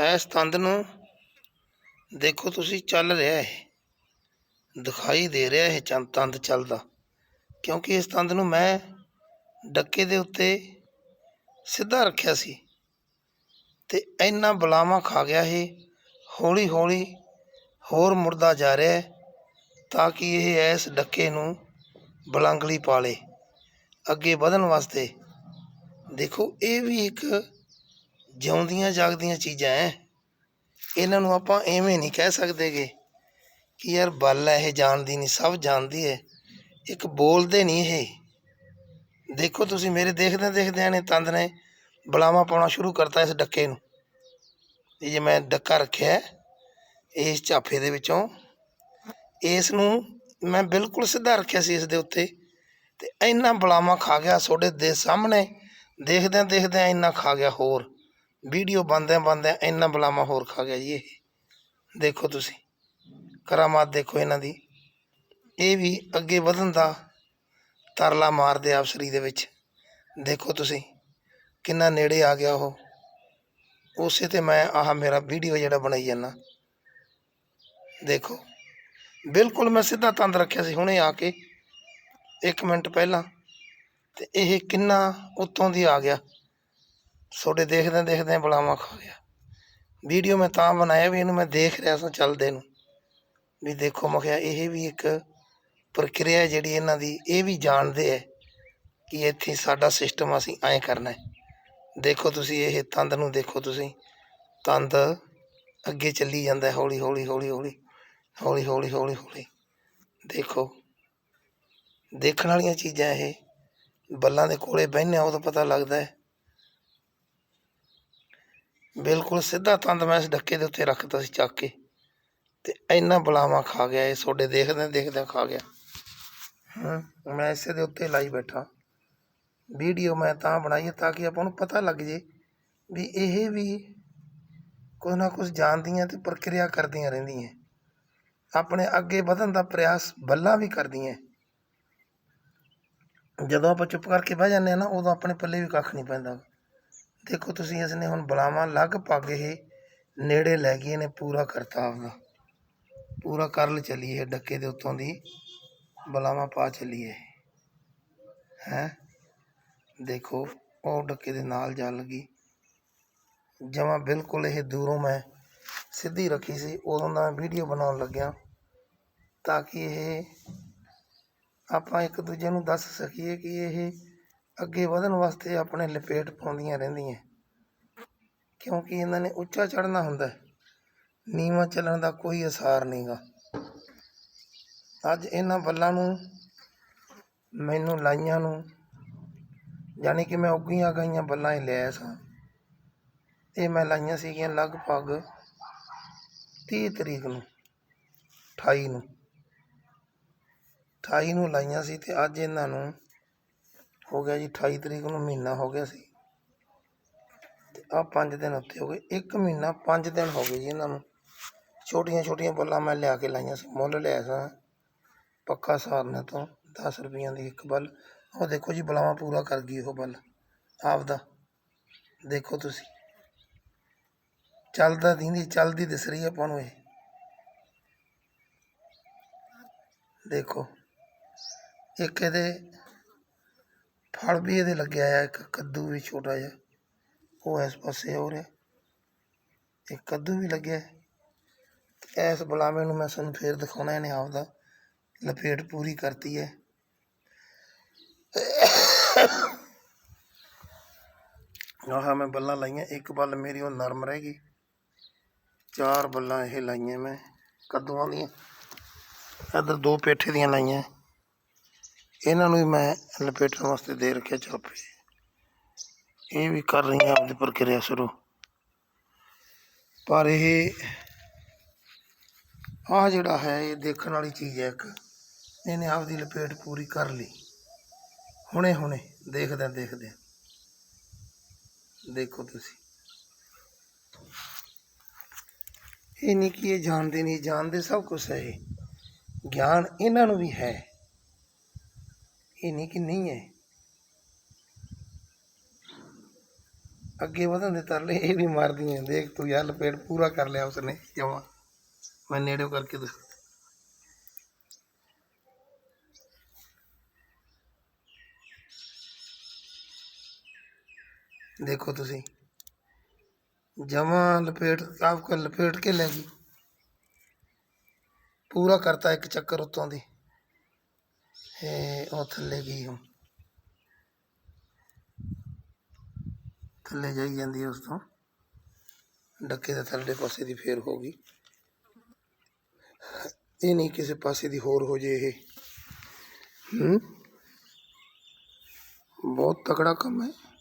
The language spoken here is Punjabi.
ਇਸ ਤੰਦ ਨੂੰ ਦੇਖੋ ਤੁਸੀਂ ਚੱਲ ਰਿਹਾ ਹੈ ਦਿਖਾਈ ਦੇ ਰਿਹਾ ਇਹ ਚੰਦ, ਤੰਦ ਚੱਲਦਾ। ਕਿਉਂਕਿ ਇਸ ਤੰਦ ਨੂੰ ਮੈਂ ਡੱਕੇ ਦੇ ਉੱਤੇ ਸਿੱਧਾ ਰੱਖਿਆ ਸੀ। ਤੇ ਇੰਨਾ ਬਲਾਵਾ ਖਾ ਗਿਆ ਇਹ। ਹੌਲੀ ਹੌਲੀ ਹੋਰ ਮੁੜਦਾ ਜਾ ਰਿਹਾ ਤਾਂ ਕਿ ਇਹ ਇਸ ਡੱਕੇ ਨੂੰ ਬਲੰਗਲੀ ਪਾਲੇ। ਅੱਗੇ ਵਧਣ ਵਾਸਤੇ ਦੇਖੋ, ਇਹ ਵੀ ਇੱਕ ਜਿਉਂਦੀਆਂ ਜਾਗਦੀਆਂ ਚੀਜ਼ਾਂ ਐ। ਇਹਨਾਂ ਨੂੰ ਆਪਾਂ ਐਵੇਂ ਨਹੀਂ ਕਹਿ ਸਕਦੇਗੇ ਕਿ ਯਾਰ ਬਲ ਹੈ ਇਹ ਜਾਣਦੀ ਨਹੀਂ, ਸਭ ਜਾਣਦੀ ਹੈ ਇੱਕ ਬੋਲਦੇ ਨਹੀਂ ਇਹ। ਦੇਖੋ ਤੁਸੀਂ ਮੇਰੇ ਦੇਖਦੇ ਦੇਖਦਿਆਂ ਨੇ ਤੰਦ ਨੇ ਬਲਾਵਾ ਪਾਉਣਾ ਸ਼ੁਰੂ ਕਰਤਾ ਇਸ ਡੱਕੇ ਨੂੰ। ਇਹ ਜੇ ਮੈਂ ਡੱਕਾ ਰੱਖਿਆ ਇਸ ਝਾਫੇ ਦੇ ਵਿੱਚੋਂ, ਇਸ ਨੂੰ ਮੈਂ ਬਿਲਕੁਲ ਸਿੱਧਾ ਰੱਖਿਆ ਸੀ ਇਸ ਦੇ ਉੱਤੇ। ਤੇ ਇੰਨਾ ਬਲਾਵਾ ਖਾ ਗਿਆ ਤੁਹਾਡੇ ਦੇ ਸਾਹਮਣੇ, ਦੇਖਦਿਆਂ ਦੇਖਦਿਆਂ ਇੰਨਾ ਖਾ ਗਿਆ ਹੋਰ। ਵੀਡੀਓ ਬੰਦਿਆਂ ਬੰਦਿਆਂ ਇੰਨਾ ਬਲਾਵਾ ਹੋਰ ਖਾ ਗਿਆ ਜੀ ਇਹ। ਦੇਖੋ ਤੁਸੀਂ, ਕਰਾਮਾਤ ਦੇਖੋ ਇਹਨਾਂ ਦੀ। ਇਹ ਵੀ ਅੱਗੇ ਵਧਣ ਦਾ ਤਰਲਾ ਮਾਰਦੇ ਆਫਸਰੀ ਦੇ ਵਿੱਚ। ਦੇਖੋ ਤੁਸੀਂ, ਕਿੰਨਾ ਨੇੜੇ ਆ ਗਿਆ ਉਹ। ਉਸੇ ਤੇ ਮੈਂ ਆਹ ਮੇਰਾ ਵੀਡੀਓ ਜਿਹੜਾ ਬਣਾਈ ਜਾਂਦਾ। ਦੇਖੋ, ਬਿਲਕੁਲ ਮੈਂ ਸਿੱਧਾ ਤੰਦ ਰੱਖਿਆ ਸੀ ਹੁਣੇ ਆ ਕੇ। 1 ਮਿੰਟ ਪਹਿਲਾਂ, ਤੇ ਇਹ ਕਿੰਨਾ ਉੱਤੋਂ ਦੀ ਆ ਗਿਆ। ਤੁਹਾਡੇ ਦੇਖਦੇ ਦੇਖਦੇ ਬਲਾਵਾ ਖਾ ਗਿਆ। ਵੀਡੀਓ ਮੈਂ ਤਾਂ ਬਣਾਇਆ ਵੀ ਇਹਨੂੰ ਮੈਂ ਦੇਖ ਰਿਹਾ ਸਾਂ ਚੱਲਦੇ ਨੂੰ। ਵੀ ਦੇਖੋ ਮਖਿਆ ਇਹ ਵੀ ਇੱਕ ਪ੍ਰਕਿਰਿਆ ਜਿਹੜੀ ਇਹਨਾਂ ਦੀ ਇਹ ਵੀ ਜਾਣਦੇ ਹੈ ਕਿ ਇੱਥੇ ਸਾਡਾ ਸਿਸਟਮ ਅਸੀਂ ਐਂ ਕਰਨਾ ਦੇਖੋ ਤੁਸੀਂ ਇਹ ਤੰਦ ਨੂੰ ਦੇਖੋ ਤੁਸੀਂ। ਤੰਦ ਅੱਗੇ ਚੱਲੀ ਜਾਂਦਾ ਹੌਲੀ ਹੌਲੀ ਹੌਲੀ ਹੌਲੀ। ਹੌਲੀ ਹੌਲੀ ਹੌਲੀ ਹੌਲੀ। ਦੇਖੋ। ਦੇਖਣ ਵਾਲੀਆਂ ਚੀਜ਼ਾਂ ਇਹ। ਬੱਲਾਂ ਦੇ ਕੋਲੇ ਬਹਿੰਦੇ ਉਹ ਤਾਂ ਪਤਾ ਲੱਗਦਾ ਹੈ ਬਿਲਕੁਲ ਸਿੱਧਾ ਤੰਦ ਮੈਂ ਇਸ ਡੱਕੇ ਦੇ ਉੱਤੇ ਰੱਖਤਾ ਸੀ ਚੱਕ ਕੇ ਤੇ ਇੰਨਾ ਬਲਾਵਾ ਖਾ ਗਿਆ ਇਹ ਤੁਹਾਡੇ ਦੇਖਦੇ ਦੇਖਦੇ ਖਾ ਗਿਆ। ਹਾਂ, ਮੈਂ ਇਸੇ ਦੇ ਉੱਤੇ ਲਾਈ ਬੈਠਾ। ਵੀਡੀਓ ਮੈਂ ਤਾਂ ਬਣਾਈ ਹੈ ਤਾਂ ਕਿ ਆਪਾਂ ਨੂੰ ਪਤਾ ਲੱਗ ਜੇ ਵੀ ਇਹ ਵੀ ਕੁਝ ਨਾ ਕੁਝ ਜਾਣਦੀਆਂ ਤੇ ਪ੍ਰਕਿਰਿਆ ਕਰਦੀਆਂ ਰਹਿੰਦੀਆਂ। ਆਪਣੇ ਅੱਗੇ ਵਧਣ ਦਾ ਪ੍ਰਯਾਸ ਬੱਲਾਂ ਵੀ ਕਰਦੀਆਂ। ਜਦੋਂ ਆਪਾਂ ਚੁੱਪ ਕਰਕੇ ਬਹਿ ਜਾਂਦੇ ਆ ਨਾ, ਉਦੋਂ ਆਪਣੇ ਪੱਲੇ ਵੀ ਕੱਖ ਨਹੀਂ ਪੈਂਦਾ। ਦੇਖੋ ਤੁਸੀਂ ਇਸ ਨੇ ਹੁਣ ਬਲਾਵਾਂ ਲਗਭਗ ਇਹ ਨੇੜੇ ਲੈ ਗਈ ਨੇ ਪੂਰਾ ਕਰਤਾ ਆਪਦਾ ਪੂਰਾ ਕਰਲ ਚੱਲੀ ਇਹ ਡੱਕੇ ਦੇ ਉੱਤੋਂ ਦੀ ਬਲਾਵਾਂ ਪਾ ਚੱਲੀ ਹੈ? ਹੈ ਦੇਖੋ, ਉਹ ਡੱਕੇ ਦੇ ਨਾਲ ਜਾ ਲੱਗੀ ਜਮਾ ਬਿਲਕੁਲ ਇਹ ਦੂਰੋਂ ਮੈਂ ਸਿੱਧੀ ਰੱਖੀ ਸੀ, ਉਦੋਂ ਦਾ ਮੈਂ ਵੀਡੀਓ ਬਣਾਉਣ ਲੱਗਿਆ ਤਾਂ ਕਿ ਇਹ ਆਪਾਂ ਇੱਕ ਦੂਜੇ ਨੂੰ ਦੱਸ ਸਕੀਏ ਕਿ ਇਹ ਅੱਗੇ ਵਧਣ ਵਾਸਤੇ ਆਪਣੇ ਲਪੇਟ ਪਾਉਂਦੀਆਂ ਰਹਿੰਦੀਆਂ। ਕਿਉਂਕਿ ਇਹਨਾਂ ਨੇ ਉੱਚਾ ਚੜ੍ਹਨਾ ਹੁੰਦਾ ਨੀਵਾਂ ਚੱਲਣ ਦਾ ਕੋਈ ਅਸਾਰ ਨਹੀਂਗਾ। ਅੱਜ ਇਹਨਾਂ ਬੱਲਾਂ ਨੂੰ, ਮੈਨੂੰ ਲਾਈਆਂ ਨੂੰ, ਯਾਨੀ ਕਿ ਮੈਂ ਉੱਗੀਆਂ ਗਈਆਂ ਬੱਲਾਂ ਹੀ ਲਿਆ ਸਾਂ ਇਹ ਮੈਂ ਲਾਈਆਂ ਸੀਗੀਆਂ ਲਗਭਗ 30 ਤਰੀਕ ਨੂੰ 28 ਨੂੰ। 28 ਨੂੰ ਲਾਈਆਂ ਸੀ ਤੇ ਅੱਜ ਇਹਨਾਂ ਨੂੰ ਹੋ ਗਿਆ ਜੀ 28 ਤਰੀਕ ਨੂੰ ਮਹੀਨਾ ਹੋ ਗਿਆ ਸੀ। ਤੇ ਆ 5 ਦਿਨ ਉੱਤੇ ਹੋ ਗਏ। 1 ਮਹੀਨਾ 5 ਦਿਨ ਹੋ ਗਏ ਜੀ ਇਹਨਾਂ ਨੂੰ। ਛੋਟੀਆਂ ਛੋਟੀਆਂ ਬੱਲਾਂ ਮੈਂ ਲਿਆ ਕੇ ਲਾਈਆਂ ਸੀ, ਮੁੱਲ ਲਿਆ ਸਾਂ। ਪੱਕਾ ਸਾਰਨੇ ਤੋਂ 10 ਰੁਪਈਆਂ ਦੀ ਇੱਕ ਬੱਲ। ਉਹ ਦੇਖੋ ਜੀ, ਬਲਾਵਾ ਪੂਰਾ ਕਰ ਗਈ ਉਹ ਬੱਲ। ਆਪਦਾ। ਦੇਖੋ ਤੁਸੀਂ। ਚੱਲਦਾ ਦੀਂਦੀ, ਚੱਲਦੀ ਦਿਸ ਰਹੀ ਹੈ ਆਪਾਂ ਨੂੰ ਇਹ। ਦੇਖੋ। ਇੱਕ ਇਹਦੇ ਫਲ ਵੀ ਇਹਦੇ ਲੱਗਿਆ ਆ, ਇੱਕ ਕੱਦੂ ਵੀ ਛੋਟਾ ਜਿਹਾ, ਉਹ ਇਸ ਪਾਸੇ ਹੋ ਰਿਹਾ। ਇੱਕ ਕੱਦੂ ਵੀ ਲੱਗਿਆ ਇਸ ਬਲਾਵੇਂ ਨੂੰ ਮੈਂ ਤੁਹਾਨੂੰ ਫੇਰ ਦਿਖਾਉਣਾ, ਇਹਨੇ ਆਪਦਾ ਲਪੇਟ ਪੂਰੀ ਕਰਤੀ ਹੈ। ਆਹ ਮੈਂ ਬੱਲਾਂ ਲਾਈਆਂ, ਇੱਕ ਬੱਲ ਮੇਰੀ ਉਹ ਨਰਮ ਰਹਿ ਗਈ। ਚਾਰ ਬੱਲਾਂ ਇਹ ਲਾਈਆਂ ਮੈਂ, ਕੱਦੂਆਂ ਦੀਆਂ ਇੱਧਰ ਦੋ ਪੇਠੇ ਦੀਆਂ ਲਾਈਆਂ। ਇਹਨਾਂ ਨੂੰ ਵੀ ਮੈਂ ਲਪੇਟਣ ਵਾਸਤੇ ਦੇ ਰੱਖਿਆ ਚਾਪੇ ਇਹ ਵੀ ਕਰ ਰਹੀਆਂ ਆਪਦੀ ਪ੍ਰਕਿਰਿਆ ਸ਼ੁਰੂ। ਪਰ ਇਹ ਆ ਜਿਹੜਾ ਹੈ, ਇਹ ਦੇਖਣ ਵਾਲੀ ਚੀਜ਼ ਹੈ ਇੱਕ, ਇਹਨੇ ਆਪਦੀ ਲਪੇਟ ਪੂਰੀ ਕਰ ਲਈ। ਹੁਣੇ ਹੁਣੇ ਦੇਖਦੇ ਦੇਖਦੇ ਦੇਖੋ ਤੁਸੀਂ। ਇਹ ਨਹੀਂ ਕਿ ਇਹ ਜਾਣਦੇ ਨਹੀਂ ਜਾਣਦੇ ਸਭ ਕੁਝ ਹੈ ਇਹ। ਗਿਆਨ ਇਹਨਾਂ ਨੂੰ ਵੀ ਹੈ। ਇਹ ਇਨੀ ਕਿੰਨੀ ਹੈ। ਅੱਗੇ ਵਧਣ ਦੇ ਤਰਲੇ ਇਹ ਵੀ ਮਾਰਦੀਆਂ ਦੇਖ ਤੂੰ ਯਾਰ ਲਪੇਟ ਪੂਰਾ ਕਰ ਲਿਆ ਉਸਨੇ, ਜਮਾ। ਮੈਂ ਨੇੜੇ ਕਰਕੇ ਦਿਖਾ। ਦੇਖੋ ਤੁਸੀਂ जमा लपेट ਲਪੇਟ ਕੇ ਲੈ ਗਈ। ਪੂਰਾ ਕਰਤਾ ਇੱਕ ਚੱਕਰ उतों ਦੀ। ਉਹ ਥੱਲੇ ਗਈ ਹੁਣ ਥੱਲੇ ਜਾਈ ਜਾਂਦੀ ਹੈ ਉਸ ਤੋਂ। ਡੱਕੇ ਦੇ ਥੱਲੇ ਪਾਸੇ ਦੀ ਫੇਰ ਹੋ ਗਈ। ਇਹ ਨਹੀਂ ਕਿਸੇ ਪਾਸੇ ਦੀ ਹੋਰ ਹੋ ਜੇ ਇਹ। ਹੂੰ? ਬਹੁਤ ਤਕੜਾ ਕੰਮ ਹੈ।